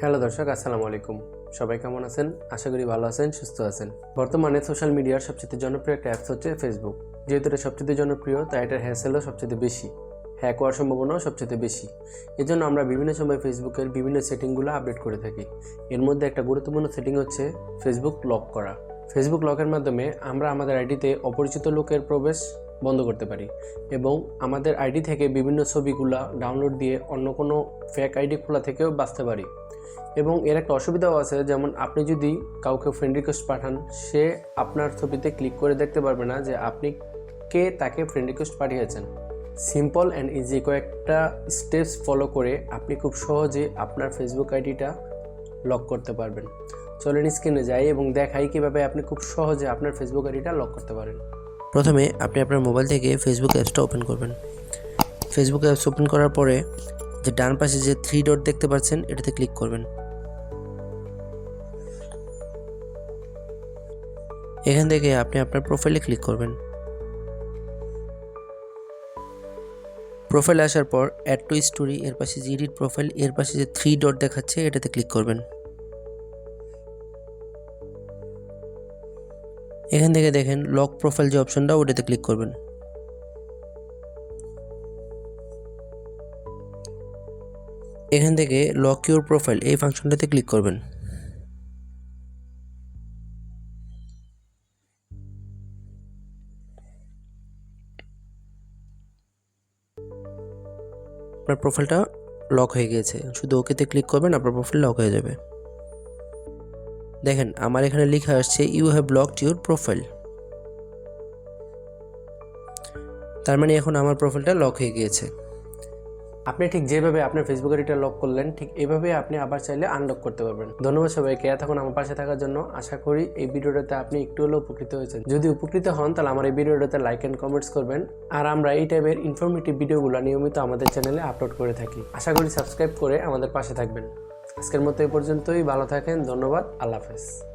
Hello দর্শক, আসসালামু আলাইকুম। সবাই কেমন আছেন? আশা করি ভালো আছেন, সুস্থ আছেন। বর্তমানে সোশ্যাল মিডিয়ার সবচেয়ে জনপ্রিয় একটা অ্যাপস হচ্ছে ফেসবুক। যেহেতু এটা সবচেয়ে জনপ্রিয়, তাই এটার হ্যাসেলও সবচেয়ে বেশি। হ্যাক হওয়ার সম্ভাবনাও সবচেয়ে বেশি। এজন্য আমরা বিভিন্ন সময় ফেসবুকের বিভিন্ন সেটিংগুলো আপডেট করে থাকি। এর মধ্যে একটা গুরুত্বপূর্ণ সেটিং হচ্ছে ফেসবুক লক করা। ফেসবুক লকের মাধ্যমে আমরা আমাদের আইডিতে অপরিচিত লোকের প্রবেশ বন্ধ করতে পারি এবং আমাদের আইডি থেকে বিভিন্ন ছবিগুলা ডাউনলোড দিয়ে অন্য কোনো ফেক আইডি খোলা থেকেও বাঁচতে পারি। এবং এর একটা অসুবিধাও আছে, যেমন আপনি যদি কাউকে ফ্রেন্ড রিকোয়েস্ট পাঠান, সে আপনার ছবিতে ক্লিক করে দেখতে পারবে না যে আপনি কে তাকে ফ্রেন্ড রিকোয়েস্ট পাঠিয়েছেন। সিম্পল অ্যান্ড ইজি কয়েকটা স্টেপস ফলো করে আপনি খুব সহজে আপনার ফেসবুক আইডিটা লক করতে পারবেন। চলেন স্ক্রিনে যাই এবং দেখাই কীভাবে আপনি খুব সহজে আপনার ফেসবুক আইডিটা লক করতে পারেন। প্রথমে আপনি আপনার মোবাইল থেকে ফেসবুক অ্যাপসটা ওপেন করবেন। ফেসবুক অ্যাপস ওপেন করার পরে যে ডান পাশে যে থ্রি ডট দেখতে পাচ্ছেন, এটাতে ক্লিক করবেন। এখান থেকে আপনি আপনার প্রোফাইলে ক্লিক করবেন। প্রোফাইলে আসার পর অ্যাড টু স্টোরি এর পাশে যে এডিট প্রোফাইল এর পাশে যে থ্রি ডট দেখাচ্ছে, এটাতে ক্লিক করবেন। এখান থেকে দেখেন লক প্রোফাইল যে অপশনটা ওটাতে ক্লিক করবেন। এখান থেকে লক ইউর প্রোফাইল এই ফাংশনটাতে ক্লিক করবেন। আপনার প্রোফাইলটা লক হয়ে গিয়েছে। শুধু ওকেতে ক্লিক করবেন, আপনার প্রোফাইল লক হয়ে যাবে। দেখেন, আমার এখানে লেখা আসছে you have blocked your profile তার মানে এখন আমার প্রোফাইলটা লক হয়ে গিয়েছে। আপনি ঠিক যেভাবে আপনার ফেসবুক আইডিটা লক করলেন, ঠিক এভাবে আপনি আবার চাইলে আনলক করতে পারবেন। ধন্যবাদ সবাইকে, এতক্ষণ আমার পাশে থাকার জন্য আশা করি এই ভিডিওটাতে আপনি একটু হলেও উপকৃত হয়েছেন। যদি উপকৃত হন, তাহলে আমার এই ভিডিওটাতে লাইক অ্যান্ড কমেন্টস করবেন। আর আমরা এই টাইপের ইনফরমেটিভ ভিডিওগুলো নিয়মিত আমাদের চ্যানেলে আপলোড করে থাকি। আশা করি সাবস্ক্রাইব করে আমাদের পাশে থাকবেন। আজকের মতো এই পর্যন্তই। ভালো থাকেন ধন্যবাদ আল্লাহ হাফেজ।